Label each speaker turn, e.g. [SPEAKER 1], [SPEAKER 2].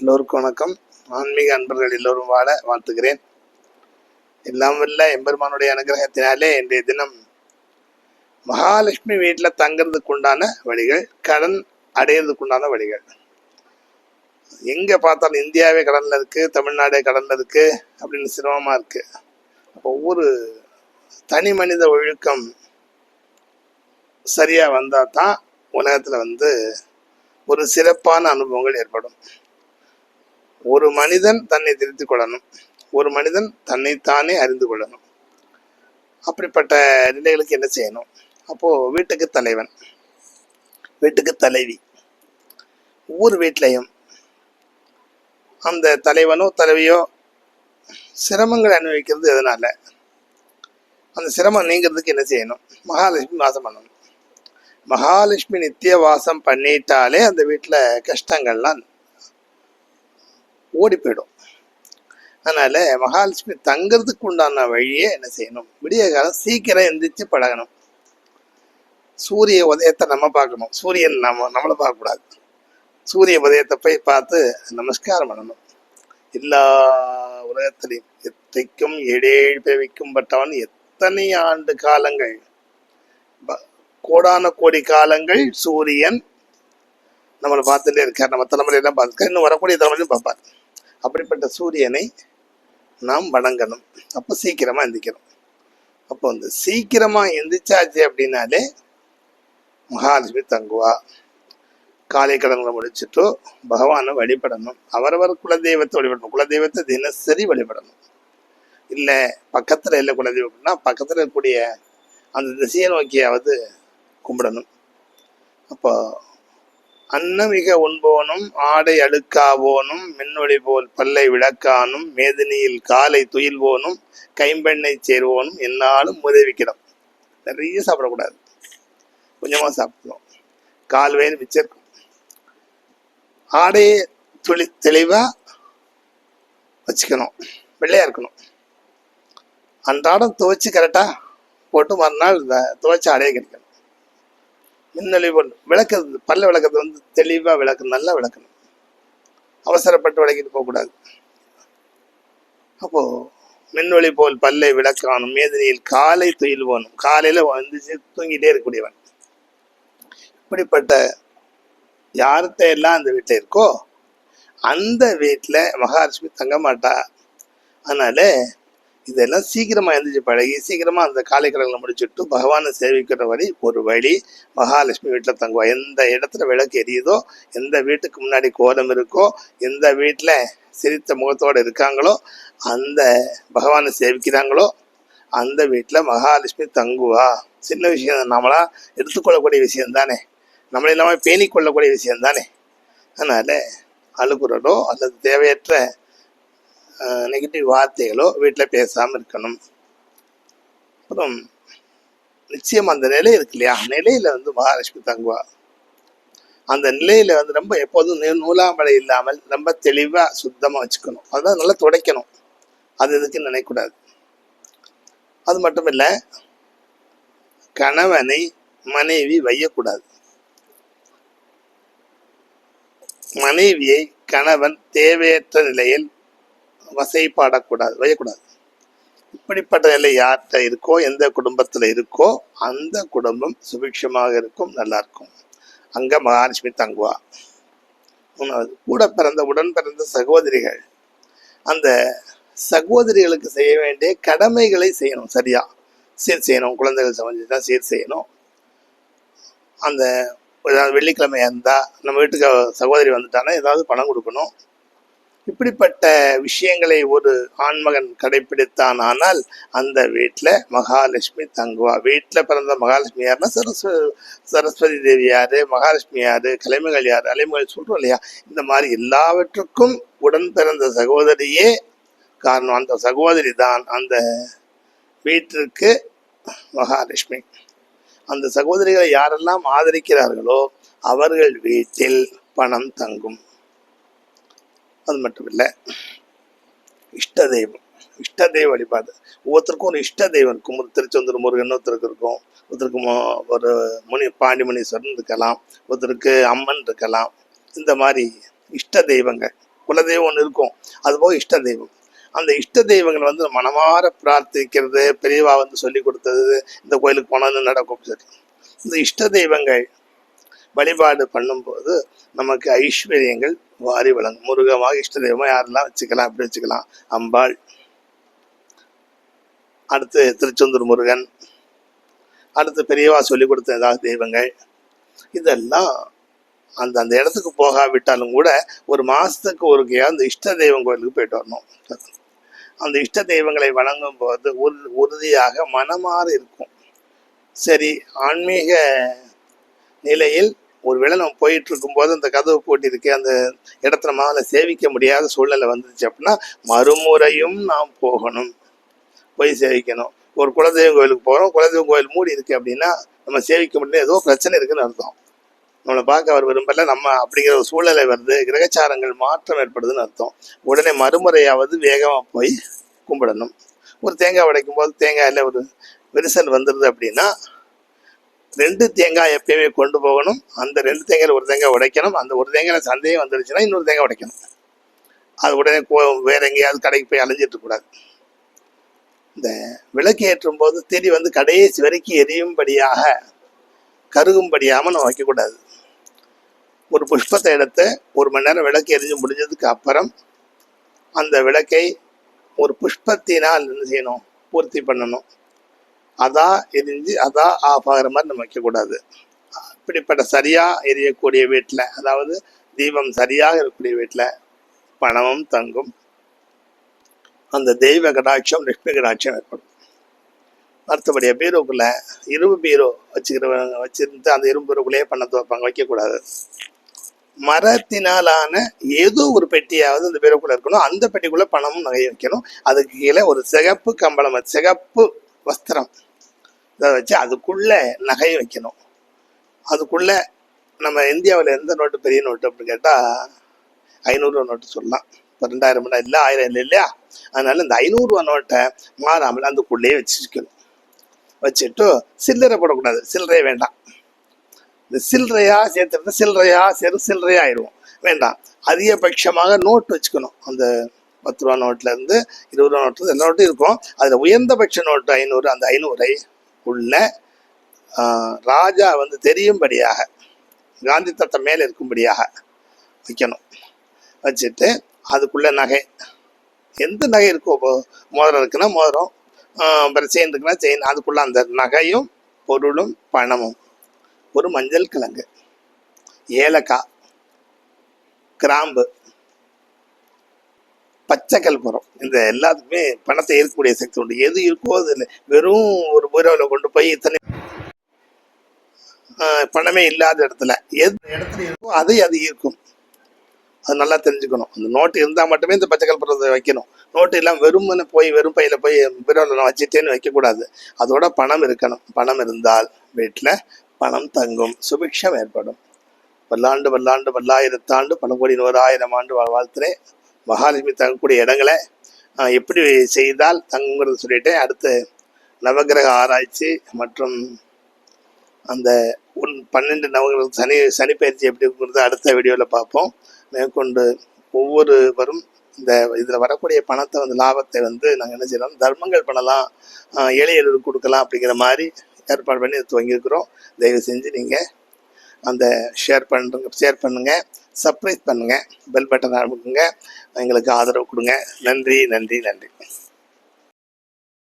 [SPEAKER 1] எல்லோருக்கும் வணக்கம். ஆன்மீக அன்பர்கள் எல்லோரும் வாழ வாழ்த்துகிறேன். எல்லாம் வல்ல எம்பெருமானுடைய அனுகிரகத்தினாலே இன்றைய தினம் மகாலட்சுமி வீட்டில் தங்கிறதுக்கு உண்டான வழிகள் கடன் அடையிறதுக்கு உண்டான வழிகள். எங்கே பார்த்தாலும் இந்தியாவே கடனில் இருக்குது தமிழ்நாடே கடனில் இருக்குது அப்படின்னு சிரமமாக இருக்குது அப்போ ஒவ்வொரு தனி மனித ஒழுக்கம் சரியாக வந்தால் தான் உலகத்தில் வந்து ஒரு சிறப்பான அனுபவங்கள் ஏற்படும். ஒரு மனிதன் தன்னை திருத்திக் கொள்ளணும். ஒரு மனிதன் தன்னைத்தானே அறிந்து கொள்ளணும். அப்படிப்பட்ட நிலைகளுக்கு என்ன செய்யணும்? அப்போ வீட்டுக்கு தலைவன் வீட்டுக்கு தலைவி. ஒவ்வொரு வீட்லையும் அந்த தலைவனோ தலைவியோ சிரமங்களை அனுபவிக்கிறது எதனால? அந்த சிரமம் நீங்கிறதுக்கு என்ன செய்யணும்? மகாலட்சுமி வாசம் பண்ணணும். மகாலட்சுமி நித்திய வாசம் பண்ணிட்டாலே அந்த வீட்டில் கஷ்டங்கள்லாம் ஓடி போயிடும் அதனால மகாலட்சுமி தங்கிறதுக்கு உண்டான வழியே என்ன செய்யணும்? விடிய காலம் சீக்கிரம் எந்திரிச்சு பழகணும். சூரிய உதயத்தை நம்ம பார்க்கணும். சூரியன் நம்ம நம்மளை பார்க்கக்கூடாது. சூரிய உதயத்தை போய் பார்த்து நமஸ்காரம் பண்ணணும். எல்லா உலகத்திலையும் எத்தைக்கும் ஏழேழு பிறவிக்கும் பட்டவன் எத்தனை ஆண்டு காலங்கள்? கோடான கோடி காலங்கள் சூரியன் நம்மளை பார்த்துட்டே இருக்கார். நம்ம தலைமுறையெல்லாம் பார்த்துருக்கார். இன்னும் வரக்கூடிய தலைமுறையும் பார்ப்பார். அப்படிப்பட்ட சூரியனை நாம் வணங்கணும். அப்போ சீக்கிரமாக எந்திரிக்கணும் அப்போ வந்து சீக்கிரமாக எந்திரிச்சாச்சு அப்படின்னாலே மகாலட்சுமி தங்குவா. காலை கடன்களை முடிச்சுட்டு பகவானை வழிபடணும். அவரவர் குலதெய்வத்தை வழிபடணும். குலதெய்வத்தை தினசரி வழிபடணும். இல்லை பக்கத்தில் இல்லை குலதெய்வம்னா பக்கத்தில் இருக்கக்கூடிய அந்த திசையை நோக்கியாவது கும்பிடணும். அப்போ அன்னமிக உண்போனும் ஆடை அழுக்காவோனும் மின்னொளி போல் பல்லை விளக்கானும் மேதினியில் காலை துயில்வோனும் கைம்பெண்ணை சேர்வோனும் என்னாலும் உதவிக்கிடும். நிறைய சாப்பிடக்கூடாது. கொஞ்சமாக சாப்பிடணும். கால் மிச்சிருக்கும். ஆடையை துளி தெளிவாக வச்சுக்கணும். வெள்ளையாக இருக்கணும். அன்றாடம் துவைச்சு கரெக்டாக போட்டு மறுநாள் இந்த துவைச்ச ஆடையை கிடைக்கணும் மின்னொளி போல் விளக்குறது பல்ல விளக்குறது வந்து தெளிவாக விளக்கணும் நல்லா விளக்கணும். அவசரப்பட்டு விளக்கிட்டு போகக்கூடாது. அப்போ மின்னொளி போல் பல்லை விளக்கானும் மேதினியில் காலை துயில் போகணும் காலையில் வந்துச்சு தூங்கிட்டே இருக்கக்கூடியவன். இப்படிப்பட்ட யார்கிட்ட எல்லாம் அந்த வீட்டில் இருக்கோ அந்த வீட்டில் மகாலட்சுமி தங்க மாட்டா. அதனால இதெல்லாம் சீக்கிரமாக எழுந்திரிச்சு பழகி சீக்கிரமாக அந்த காலை முடிச்சுட்டு பகவானை சேவிக்கிற வழி ஒரு வழி மகாலட்சுமி வீட்டில் தங்குவா. எந்த இடத்துல விளக்கு எரியுதோ எந்த வீட்டுக்கு முன்னாடி கோலம் இருக்கோ எந்த வீட்டில் சிரித்த முகத்தோடு இருக்காங்களோ அந்த பகவானை சேவிக்கிறாங்களோ அந்த வீட்டில் மகாலட்சுமி தங்குவா. சின்ன விஷயம் நம்மளா எடுத்துக்கொள்ளக்கூடிய விஷயம் தானே. நம்மளை இல்லாமல் பேணிக்கொள்ளக்கூடிய விஷயம் தானே. அதனால் அழுகுறதோ அல்லது தேவையற்ற நெகட்டிவ் வார்த்தைகளோ வீட்டில் பேசாமல் இருக்கணும். அப்புறம் நிச்சயம் அந்த நிலை இருக்கு இல்லையா? நிலையில வந்து மகாலட்சுமி தங்குவா. அந்த நிலையில வந்து ரொம்ப எப்போதும் நூலாமலை இல்லாமல் ரொம்ப தெளிவா சுத்தமா வச்சுக்கணும். அதான் நல்லா துடைக்கணும். அது எதுக்கு நினைக்கக்கூடாது. அது மட்டும் இல்லை கணவனை மனைவி வையக்கூடாது. மனைவியை கணவன் தேவையற்ற நிலையில் வசைப்பாடக்கூடாது வையக்கூடாது. இப்படிப்பட்ட நிலை யார்கிட்ட இருக்கோ எந்த குடும்பத்தில் இருக்கோ அந்த குடும்பம் சுபிக்ஷமாக இருக்கும் நல்லா இருக்கும் அங்கே மகாலட்சுமி தங்குவா. மூணாவது கூட பிறந்த உடன் பிறந்த சகோதரிகள். அந்த சகோதரிகளுக்கு செய்ய வேண்டிய கடமைகளை செய்யணும் சரியா? சீர் செய்யணும் குழந்தைகள் சமைச்சுதான் சீர் செய்யணும். அந்த ஏதாவது வெள்ளிக்கிழமையா நம்ம வீட்டுக்கு சகோதரி வந்துட்டானா ஏதாவது பணம் கொடுக்கணும். இப்படிப்பட்ட விஷயங்களை ஒரு ஆண்மகன் கடைபிடித்தான் ஆனால் அந்த வீட்டில் மகாலட்சுமி தங்குவா. வீட்டில் பிறந்த மகாலட்சுமி யாருன்னா சரஸ்வ சரஸ்வதி தேவி யார் மகாலட்சுமி யார் கலைமகள் யார் அலைமகள் சொல்கிறோம் இல்லையா? இந்த மாதிரி எல்லாவற்றுக்கும் உடன் பிறந்த சகோதரியே காரணம். அந்த சகோதரி தான் அந்த வீட்டிற்கு மகாலட்சுமி. அந்த சகோதரிகளை யாரெல்லாம் ஆதரிக்கிறார்களோ அவர்கள் வீட்டில் பணம் தங்கும். அது மட்டும் இல்லை இஷ்ட தெய்வம் இஷ்ட தெய்வ வழிபாடு. ஒவ்வொருத்தருக்கும் ஒரு இஷ்ட தெய்வம் இருக்கும். ஒரு திருச்செந்தூர் முருகன் ஒருத்தருக்கு இருக்கும். ஒருத்தருக்கு ஒரு முனி பாண்டிமணீஸ்வரன் இருக்கலாம். ஒருத்தருக்கு அம்மன் இருக்கலாம். இந்த மாதிரி இஷ்ட தெய்வங்கள் குலதெய்வம் ஒன்று இருக்கும். அதுபோக இஷ்ட தெய்வம் அந்த இஷ்ட தெய்வங்கள் வந்து மனமார பிரார்த்திக்கிறது பெரியவா வந்து சொல்லி கொடுத்தது இந்த கோயிலுக்கு போனாலும் நடக்கும் சரி இந்த இஷ்ட தெய்வங்கள் வழிபாடு பண்ணும்போது நமக்கு ஐஸ்வர்யங்கள் வாரி வழங்கும். முருகமாக இஷ்ட தெய்வமாக யாரெல்லாம் வச்சுக்கலாம் அப்படி வச்சுக்கலாம். அம்பாள். அடுத்து திருச்செந்தூர் முருகன். அடுத்து பெரியவா சொல்லி கொடுத்த ஏதாவது தெய்வங்கள். இதெல்லாம் அந்த அந்த இடத்துக்கு போகாவிட்டாலும் கூட ஒரு மாதத்துக்கு ஒரு அந்த இஷ்ட தெய்வம் கோயிலுக்கு போயிட்டு வரணும். அந்த இஷ்ட தெய்வங்களை வணங்கும் போது உறு உறுதியாக மனமாறு இருக்கும். சரி ஆன்மீக நிலையில் ஒருவேளை நம்ம போயிட்டு இருக்கும்போது அந்த கதவு போட்டிருக்கு அந்த இடத்துல முதல்ல சேவிக்க முடியாத சூழ்நிலை வந்துருச்சு அப்படின்னா மறுமுறையும் நாம் போகணும். போய் சேவிக்கணும் ஒரு குலதெய்வம் கோயிலுக்கு போகிறோம் குலதெய்வம் கோயில் மூடி இருக்கு அப்படின்னா நம்ம சேவிக்க முடியல ஏதோ பிரச்சனை இருக்குன்னு அர்த்தம். நம்மளை பார்க்க அவர் விரும்பல நம்ம அப்படிங்கிற ஒரு சூழ்நிலை வருது கிரகச்சாரங்கள் மாற்றம் ஏற்படுதுன்னு அர்த்தம். உடனே மறுமுறையாவது வேகமாக போய் கும்பிடணும். ஒரு தேங்காய் உடைக்கும் போது தேங்காயில் ஒரு விரிசல் வந்துடுது அப்படின்னா ரெண்டு தேங்காய் எப்பயுமே கொண்டு போகணும். அந்த ரெண்டு தேங்காயில் ஒரு தேங்காய் உடைக்கணும். அந்த ஒரு தேங்காயில் சந்தேகம் வந்துருச்சுன்னா இன்னொரு தேங்காய் உடைக்கணும். அது உடனே கோ வேற எங்கேயாவது கடைக்கு போய் அலைஞ்சிட்டு இருக்கக்கூடாது இந்த விளக்கு ஏற்றும் போது திரி வந்து கடைசி வரைக்கும் எரியும்படியாக கருகும்படியாமல் நம்ம வைக்கக்கூடாது ஒரு புஷ்பத்தை எடுத்து ஒரு மணி நேரம் விளக்கு எரிஞ்சு முடிஞ்சதுக்கு அப்புறம் அந்த விளக்கை ஒரு புஷ்பத்தினால் என்ன செய்யணும்? பூர்த்தி பண்ணணும். அதா எரிஞ்சு அதா ஆஃப் ஆகிற மாதிரி நம்ம வைக்கக்கூடாது. இப்படிப்பட்ட சரியாக எரியக்கூடிய வீட்டில் அதாவது தீபம் சரியாக இருக்கக்கூடிய வீட்டில் பணமும் தங்கும். அந்த தெய்வ கடாட்சம் லட்சுமி கடாட்சம் ஏற்படும். மற்றபடியாக பீரோக்குள்ள இரும்பு பீரோ வச்சுக்கிறவங்க வச்சிருந்து அந்த இரும்பு பீரோக்குள்ளேயே பணத்தை துவைப்பாங்க வைக்கக்கூடாது. மரத்தினாலான ஏதோ ஒரு பெட்டியாவது அந்த பீரோக்குள்ளே இருக்கணும். அந்த பெட்டிக்குள்ளே பணமும் நகையை வைக்கணும். அதுக்கு கீழே ஒரு சிகப்பு கம்பளம் சிகப்பு வஸ்திரம். இதை வச்சு அதுக்குள்ளே நகை வைக்கணும். அதுக்குள்ளே நம்ம இந்தியாவில் எந்த நோட்டு பெரிய நோட்டு அப்படின்னு கேட்டால் ஐநூறுரூவா நோட்டு சொல்லலாம். இப்போ ரெண்டாயிரம் ரூபாய் இல்லை ஆயிரம் இல்லை இல்லையா? அதனால இந்த ஐநூறுரூவா நோட்டை மாறாமல் அதுக்குள்ளேயே வச்சுக்கணும் வச்சுட்டு சில்லறை போடக்கூடாது. சில்லறையே வேண்டாம். இந்த சில்லறையாக சேர்த்துட்டு சில்லறையா சேர்ந்து சில்லறையாக ஆயிடுவோம் வேண்டாம். அதிகபட்சமாக நோட்டு வச்சுக்கணும். அந்த பத்து ரூபா நோட்ல இருந்து இருபது ரூபா நோட்டு எல்லா நோட்டும் இருக்கும் அதில் உயர்ந்தபட்ச நோட்டு ஐநூறு அந்த ஐநூறை உள்ள ராஜா வந்து தெரியும்படியாக காந்தி தத்தம் மேலே இருக்கும்படியாக வைக்கணும். வச்சுட்டு அதுக்குள்ள நகை. எந்த நகை இருக்கோ இப்போ மோதிரம் இருக்குன்னா மோதிரம் அப்புறம் செயின் இருக்குன்னா செயின் அதுக்குள்ள அந்த நகையும் பொருளும் பணமும். ஒரு மஞ்சள் கிழங்கு ஏலக்காய் கிராம்பு பச்சை கல்புரம் இந்த எல்லாத்துக்குமே பணத்தை ஏற்கக்கூடிய சக்தி உண்டு. எது இருக்கோ அது இல்லை. வெறும் ஒரு பீரோவில் கொண்டு போய் இத்தனை ஆஹ், பணமே இல்லாத இடத்துல எது இடத்துல இருக்கோ அதை அது ஈர்க்கும். அது நல்லா தெரிஞ்சுக்கணும். அந்த நோட்டு இருந்தால் மட்டுமே இந்த பச்சை கல்புரத்தை வைக்கணும். நோட்டு இல்லாமல் வெறும்னு போய் வெறும் பையில் போய் பீரோவில் நான் வச்சுட்டேன்னு வைக்கக்கூடாது. அதோட பணம் இருக்கணும். பணம் இருந்தால் வீட்டில் பணம் தங்கும். சுபிக்ஷம் ஏற்படும். பல்லாண்டு பல்லாண்டு பல்லாயிரத்தாண்டு பல கோடி நூறாயிரம் ஆண்டு வாழ்த்துறேன். மகாலட்சுமி தங்கக்கூடிய இடங்களை எப்படி செய்தால் தங்குங்கிறது சொல்லிட்டேன் அடுத்து நவகிரக ஆராய்ச்சி மற்றும் அந்த உன் பன்னெண்டு நவகிரக சனி சனி பயிற்சி எப்படிங்கிறது அடுத்த வீடியோவில் பார்ப்போம். மேற்கொண்டு ஒவ்வொருவரும் இந்த இதில் வரக்கூடிய பணத்தை வந்து லாபத்தை வந்து நாங்கள் என்ன செய்யலாம் தர்மங்கள் பண்ணலாம் இளையர்களுக்கு ஏழைகளுக்கு கொடுக்கலாம் அப்படிங்கிற மாதிரி ஏற்பாடு பண்ணி துவங்கியிருக்கிறோம். தயவு செஞ்சு நீங்கள் அந்த ஷேர் பண்ணுங்க ஷேர் பண்ணுங்கள் சப்ரைஸ் பண்ணுங்கள் பெல் பட்டன் அனுப்புங்க எங்களுக்கு ஆதரவு கொடுங்க. நன்றி நன்றி நன்றி.